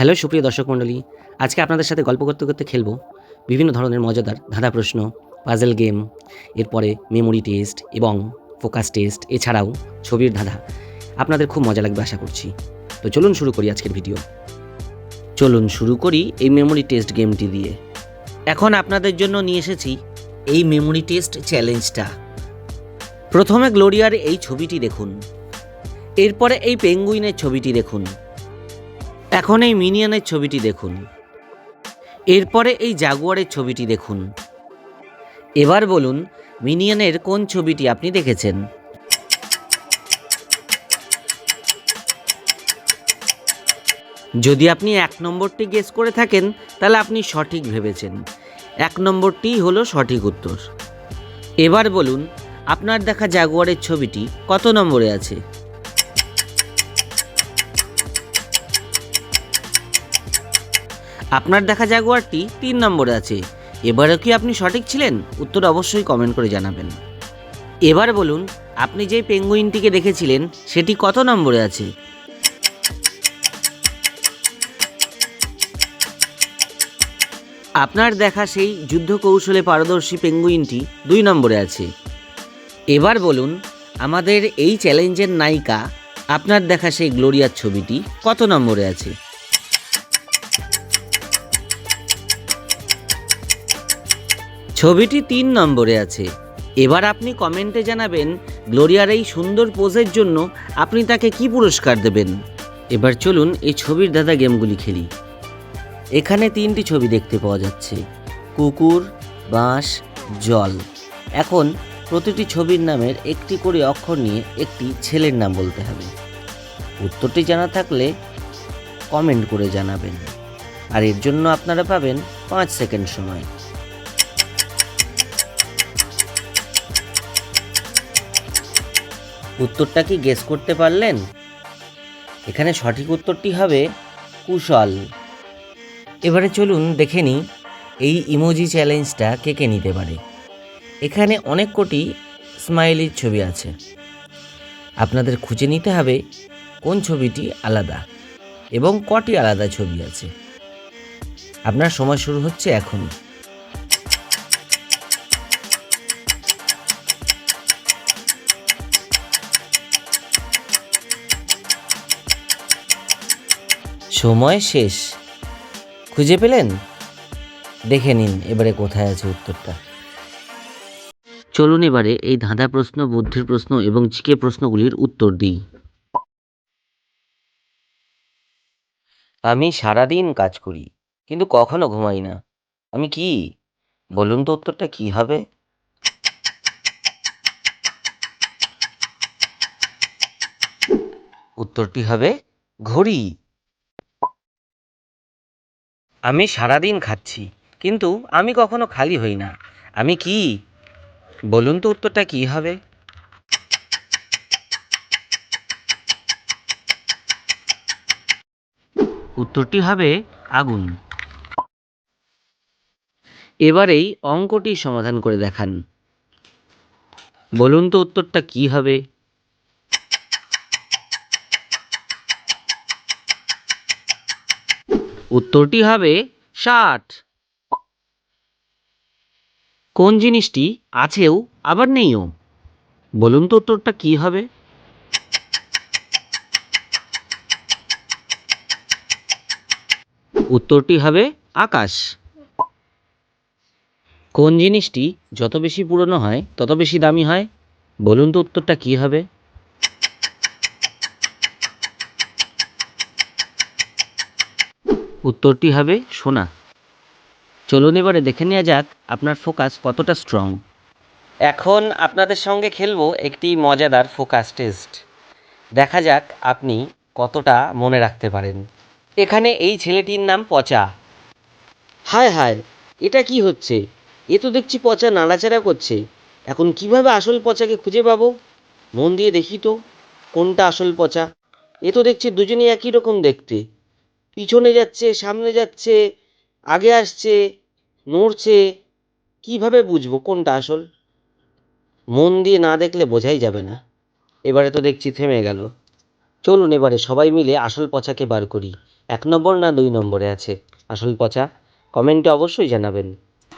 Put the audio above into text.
Hello সুপ্রিয় দর্শক মণ্ডলী, আজকে আপনাদের সাথে গল্প করতে করতে খেলব বিভিন্ন ধরনের মজাদার ধাঁধা প্রশ্ন পাজেল গেম এরপরে মেমোরি টেস্ট এবং ফোকাস টেস্ট এছাড়াও ছবির ধাঁধা। আপনাদের খুব মজা লাগবে আশা করছি। তো চলুন শুরু করি আজকের ভিডিও চলুন শুরু করি এই মেমোরি টেস্ট গেমটি দিয়ে। এখন আপনাদের জন্য নিয়ে এসেছি এই মেমোরি টেস্ট চ্যালেঞ্জটা প্রথমে গ্লোরিয়ার এই ছবিটি দেখুন। এরপরে এই পেঙ্গুইনের ছবিটি দেখুন। এখন এই মিনিয়নের ছবিটি দেখুন। এরপরে এই জাগুয়ারের ছবিটি দেখুন। এবার বলুন, মিনিয়নের কোন ছবিটি আপনি দেখেছেন? যদি আপনি এক নম্বরটি গেস করে থাকেন, তাহলে আপনি সঠিক ভেবেছেন। এক নম্বরটিই হলো সঠিক উত্তর। এবার বলুন, আপনার দেখা জাগুয়ারের ছবিটি কত নম্বরে আছে? আপনার দেখা জাগুয়ারটি তিন নম্বরে আছে। এবারও কি আপনি সঠিক ছিলেন? উত্তর অবশ্যই কমেন্ট করে জানাবেন। এবার বলুন, আপনি যে পেঙ্গুইনটিকে দেখেছিলেন, সেটি কত নম্বরে আছে? আপনার দেখা সেই যুদ্ধ কৌশলে পারদর্শী পেঙ্গুইনটি দুই নম্বরে আছে। এবার বলুন, আমাদের এই চ্যালেঞ্জের নায়িকা, আপনার দেখা সেই গ্লোরিয়ার ছবিটি কত নম্বরে আছে? ছবিটি তিন নম্বরে আছে। এবার আপনি কমেন্টে জানাবেন, গ্লোরিয়ার এই সুন্দর পোজের জন্য আপনি তাকে কি পুরস্কার দেবেন? এবার চলুন এই ছবির দাদা গেমগুলি খেলি। এখানে তিনটি ছবি দেখতে পাওয়া যাচ্ছে। কুকুর, বাঁশ, জল। এখন প্রতিটি ছবির নামের একটি করে অক্ষর নিয়ে একটি ছেলের নাম বলতে হবে। উত্তরটি জানা থাকলে কমেন্ট করে জানাবেন। আর এর জন্য আপনারা পাবেন পাঁচ সেকেন্ড সময়। উত্তরটা কি গেস করতে পারলেন? এখানে সঠিক উত্তরটি হবে কুশল। এবারে চলুন দেখে নিই, এই ইমোজি চ্যালেঞ্জটা কে কে নিতে পারে। এখানে অনেক কোটি স্মাইলির ছবি আছে। আপনাদের খুঁজে নিতে হবে কোন ছবিটি আলাদা এবং কটি আলাদা ছবি আছে। আপনার সময় শুরু হচ্ছে এখন সময় শেষ। খুঁজে পেলেন? দেখে নিন এবারে কোথায় আছে উত্তরটা। চলুন এবারে এই ধাঁধা প্রশ্ন, বুদ্ধির প্রশ্ন এবং জিকে প্রশ্নগুলির উত্তর দিই। আমি সারাদিন কাজ করি, কিন্তু কখনো ঘুমাই না। আমি কি? বলুন তো উত্তরটা কি হবে? উত্তরটি হবে ঘড়ি। আমি সারাদিন খাচ্ছি, কিন্তু আমি কখনো খালি হই না। আমি কি? বলুন তো উত্তরটা কি হবে? উত্তরটি হবে আগুন। এবারেই অঙ্কটি সমাধান করে দেখান। বলুন তো উত্তরটা কি হবে? উত্তরটি হবে ষাট। কোন জিনিসটি আছেও আবার নেইও? বলুন তো উত্তরটা কি হবে? উত্তরটি হবে আকাশ। কোন জিনিসটি যত বেশি পুরনো হয়, তত বেশি দামি হয়? বলুন তো উত্তরটা কি হবে? উত্তরটি হবে সোনা। চলুন এবারে দেখে নেওয়া যাক আপনার ফোকাস কতটা স্ট্রং এখন আপনাদের সঙ্গে খেলব একটি মজাদার ফোকাস টেস্ট। দেখা যাক আপনি কতটা মনে রাখতে পারেন। এখানে এই ছেলেটির নাম পচা। হায় হায়, এটা কি হচ্ছে? এ তো দেখছি পচা নাড়াচাড়া করছে। এখন কীভাবে আসল পচাকে খুঁজে পাবো? মন দিয়ে দেখি তো, কোনটা আসল পচা? এ তো দেখছি দুজনেই একই রকম দেখতে। পিছনে যাচ্ছে, সামনে যাচ্ছে, আগে আসছে, নড়ছে, কীভাবে বুঝব কোনটা আসল? মন দিয়ে না দেখলে বোঝাই যাবে না। এবারে তো দেখছি থেমে গেল। চলুন এবারে সবাই মিলে আসল পচাকে বার করি। এক নম্বর না দুই নম্বরে আছে? আসল পচা? কমেন্টে অবশ্যই জানাবেন।